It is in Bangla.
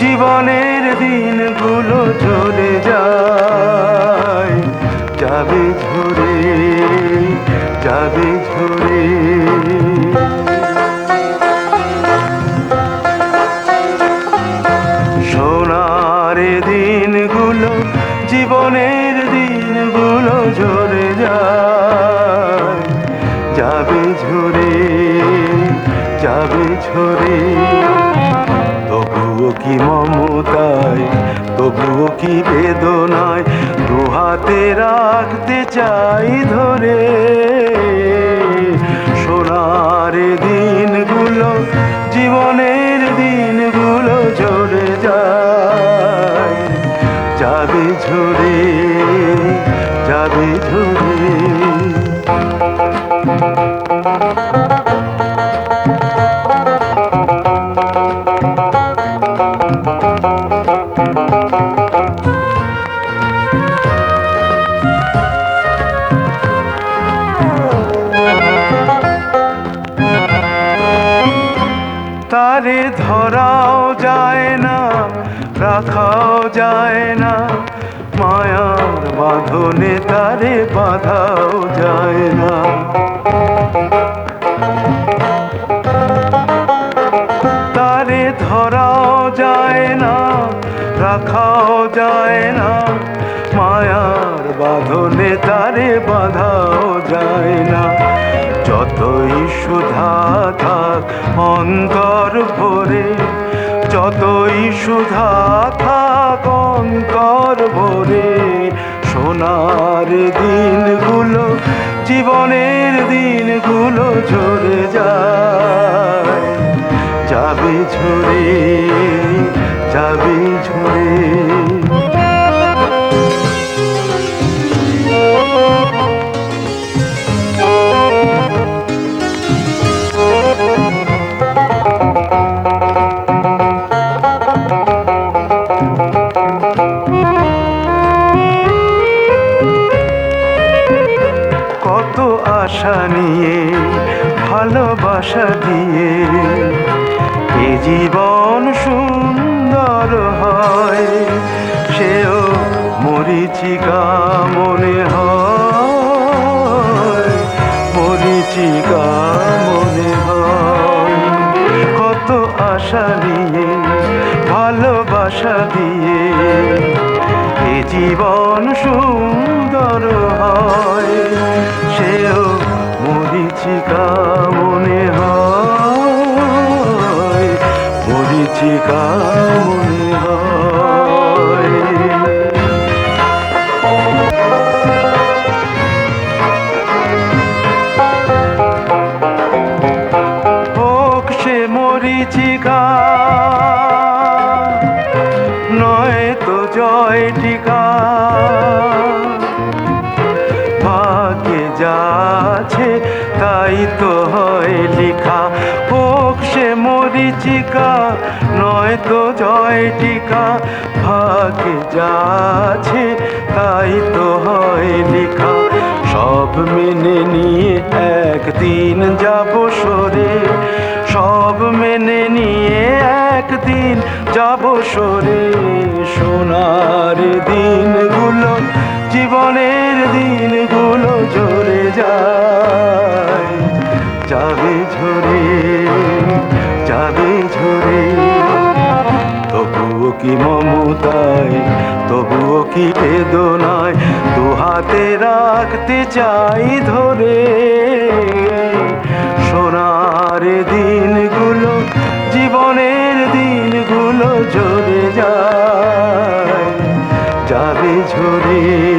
জীবনের দিনগুলো চলে যায়। জীবনের দিনগুলো ঝরে যায়। যাবে ঝরে যাবে ঝরে। তবুও কি মমতায়, তবুও কি বেদনায় দু হাতে রাখতে চাই ধরে। সোনার দিনগুলো জীবনের দিনগুলো ঝরে যাবে ঝরে তারে ধরাও যায় না রাখাও যায় না। মায়ার বাঁধনে তারে বাঁধাও যায় না। তারে ধরাও যায় না, রাখাও যায় না, মায়ার বাঁধনে তারে বাঁধাও যায় না। যতই সুধা থাক অন্তর ভরে, যতই সুধা থাক অন্তর ভরে সোনার দিনগুলো জীবনের দিনগুলো ঝরে যায়। যাবে ঝরে যাবে ঝরে। আশা নিয়ে, ভালোবাসা দিয়ে। এ জীবন সুন্দর হয়, সেও মরিচিকা মনে হয়। মরিচিকা মনে হয়। কত আশা নিয়ে, ভালোবাসা দিয়ে, এ জীবন সুন্দর মরিচিকা মনে হয় পরিচিকা মনে তাই তো হয় লিখা। হোক সে মরিচিকা নয় তো জয় টিকা। ভাগ্যে যাচ্ছে তাই তো হয় লিখা। সব মেনে নিয়ে একদিন যাব সরে। সব মেনে নিয়ে একদিন যাব সরে। সোনার দিনগুলো, জীবনের দিনগুলো ঝরে যায়। ঝরে, যাবে ঝরে। তবুও কি মমতায়, তবুও কি বেদনায় দু হাতে রাখতে চাই ধরে। সোনার দিনগুলো, জীবনের দিনগুলো ঝরে যায়, যাবে ঝরে।